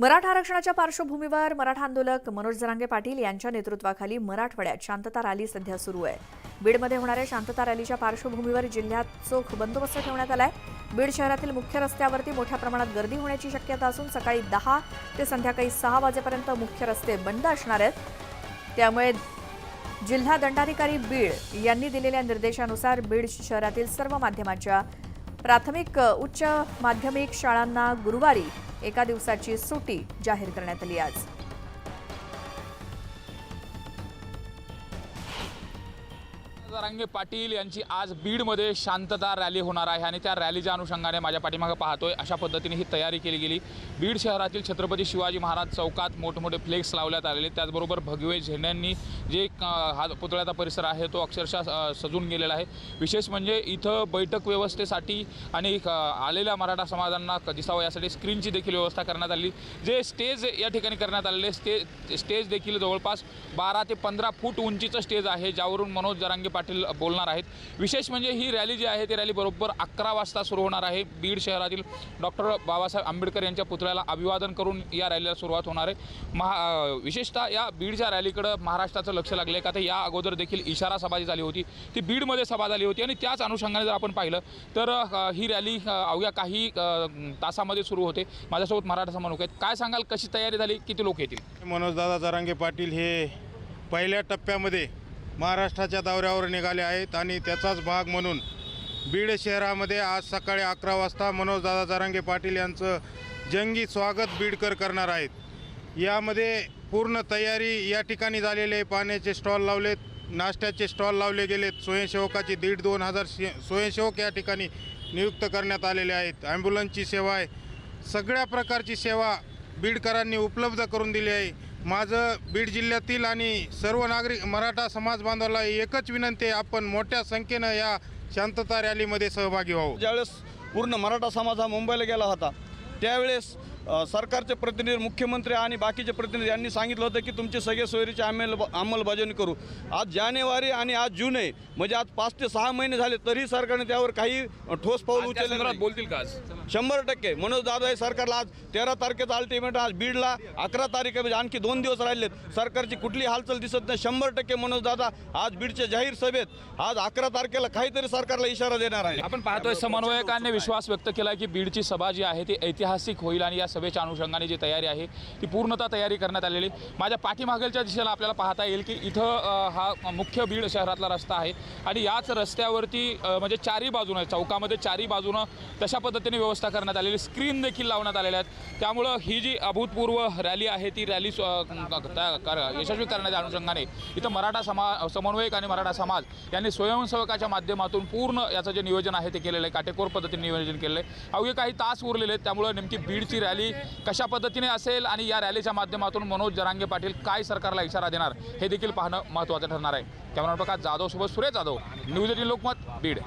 मराठा आरक्षणाच्या पार्श्वभूमीवर मराठा आंदोलक मनोज जरांगे पाटील यांच्या नेतृत्वाखाली मराठवाड्यात शांतता रॅली सध्या सुरू आहे. बीडमध्ये होणाऱ्या शांतता रॅलीच्या पार्श्वभूमीवर जिल्ह्यात चोख बंदोबस्त ठेवण्यात आलाय. बीड शहरातील मुख्य रस्त्यावरती मोठ्या प्रमाणात गर्दी होण्याची शक्यता असून सकाळी दहा ते संध्याकाळी सहा वाजेपर्यंत मुख्य रस्ते बंद असणार आहेत. त्यामुळे जिल्हा दंडाधिकारी बीड यांनी दिलेल्या निर्देशानुसार बीड शहरातील सर्व माध्यमांच्या प्राथमिक उच्च माध्यमिक शाळांना गुरुवारी एका दिवसाची सुटी जाहीर करण्यात आली आज जरांगे पाटील यांची आज बीडमध्ये शांतता रॅली होणार आहे आणि त्या रॅलीच्या अनुषंगाने माझ्या पाठीमागं पाहतोय अशा पद्धतीने ही तयारी केली गेली. बीड शहरातील छत्रपती शिवाजी महाराज चौकात मोठमोठे फ्लेक्स लावण्यात आलेले त्याचबरोबर भगवे झेंड्यांनी जे हा पुतळ्याचा परिसर आहे तो अक्षरशः सजून गेलेला आहे. विशेष म्हणजे इथं बैठक व्यवस्थेसाठी आणि आलेल्या मराठा समाजांना दिसावं यासाठी स्क्रीनची देखील व्यवस्था करण्यात आली. जे स्टेज या ठिकाणी करण्यात आलेले स्टेज स्टेज देखील जवळपास बारा ते पंधरा फूट उंचीचं स्टेज आहे ज्यावरून मनोज जरांगे पाटील बोलणार आहेत. विशेष म्हणजे ही रॅली जी आहे ती रॅली बरोबर अकरा वाजता सुरू होणार आहे. बीड शहरातील डॉक्टर बाबासाहेब आंबेडकर यांच्या पुतळ्याला अभिवादन करून या रॅलीला सुरुवात होणार आहे. महा विशेषतः या बीडच्या रॅलीकडं महाराष्ट्राचं लक्ष लागलं आहे का? तर या अगोदर देखील इशारा सभा जी झाली होती. ती बीडमध्ये सभा झाली होती आणि त्याच अनुषंगाने जर आपण पाहिलं तर ही रॅली अवघ्या काही तासामध्ये सुरू होते. माझ्यासोबत मराठा समन्वयक आहेत. काय सांगाल? कशी तयारी झाली? किती लोक येतील? मनोजदादा जरांगे पाटील हे पहिल्या टप्प्यामध्ये महाराष्ट्राच्या दौऱ्यावर निघाले आहेत आणि त्याचाच भाग म्हणून बीड शहरामध्ये आज सकाळी अकरा वाजता मनोजदादा जारांगे पाटील यांचं जंगी स्वागत बीडकर करणार आहेत. यामध्ये पूर्ण तयारी या ठिकाणी झालेली आहे. पाण्याचे स्टॉल लावलेत नाश्त्याचे स्टॉल लावले गेलेत. स्वयंसेवकाचे दीड दोन हजार शे स्वयंसेवक या ठिकाणी नियुक्त करण्यात आलेले आहेत. ॲम्ब्युलन्सची सेवा आहे. सगळ्या प्रकारची सेवा बीडकरांनी उपलब्ध करून दिली आहे. माझं बीड जिल्ह्यातील आणि सर्व नागरिक मराठा समाज बांधवाला एकच विनंती आहे आपण मोठ्या संख्येनं या शांतता रॅलीमध्ये सहभागी व्हावं. ज्यावेळेस पूर्ण मराठा समाज हा मुंबईला गेला होता त्यावेळेस सरकारचे प्रतिनिधी मुख्यमंत्री आणि बाकीचे प्रतिनिधी यांनी सांगितलं होतं की तुमची सगळे सोयरीची अंमल अंमलबजावणी करू. आज जानेवारी आणि आज जून आहे. म्हणजे आज पाच ते सहा महिने झाले तरी सरकारने त्यावर काही ठोस पाऊल उचलले नाही. बोलतील का शंभर टक्के. मनोज दादा हे सरकारला आज तेरा तारखेचा अल्टिमेट आज बीडला अकरा तारीख म्हणजे आणखी दोन दिवस राहिलेत. सरकारची कुठली हालचाल दिसत नाही. शंभर टक्के मनोज दादा आज बीडच्या जाहीर सभेत आज अकरा तारखेला काहीतरी सरकारला इशारा देणार आहे. आपण पाहतोय समन्वयकांनी विश्वास व्यक्त केला की बीडची सभा जी आहे ती ऐतिहासिक होईल आणि या सभेच्या अनुषंगाने जी तयारी आहे ती पूर्णतः तयारी करण्यात आलेली. माझ्या पाठीमागेलच्या दिशेला आपल्याला पाहता येईल की इथं हा मुख्य बीड शहरातला रस्ता आहे. आणि याच रस्त्यावरती म्हणजे चारी बाजूनं चौकामध्ये चारी बाजूनं तशा पद्धतीने व्यवस्था करण्यात आलेली. स्क्रीन देखील लावण्यात आलेल्या आहेत. त्यामुळं ही जी अभूतपूर्व रॅली आहे ती रॅली यशस्वी करण्याच्या अनुषंगाने इथं मराठा समा समन्वयक आणि मराठा समाज यांनी स्वयंसेवकाच्या माध्यमातून पूर्ण याचं जे नियोजन आहे ते केलेलं आहे. काटेकोर पद्धतीने नियोजन केलेलं आहे. अवघे काही तास उरलेले आहेत. त्यामुळं नेमकी बीडची रॅली कशा पद्धतीने असेल आणि या रॅलीच्या माध्यमातून मनोज जरांगे पाटील काय सरकारला इशारा देणार हे देखील पाहणं महत्त्वाचं ठरणार आहे. कॅमेरा प्रकाश जाधव सोबत सुरेश जाधव न्यूज एटीन लोकमत बीड.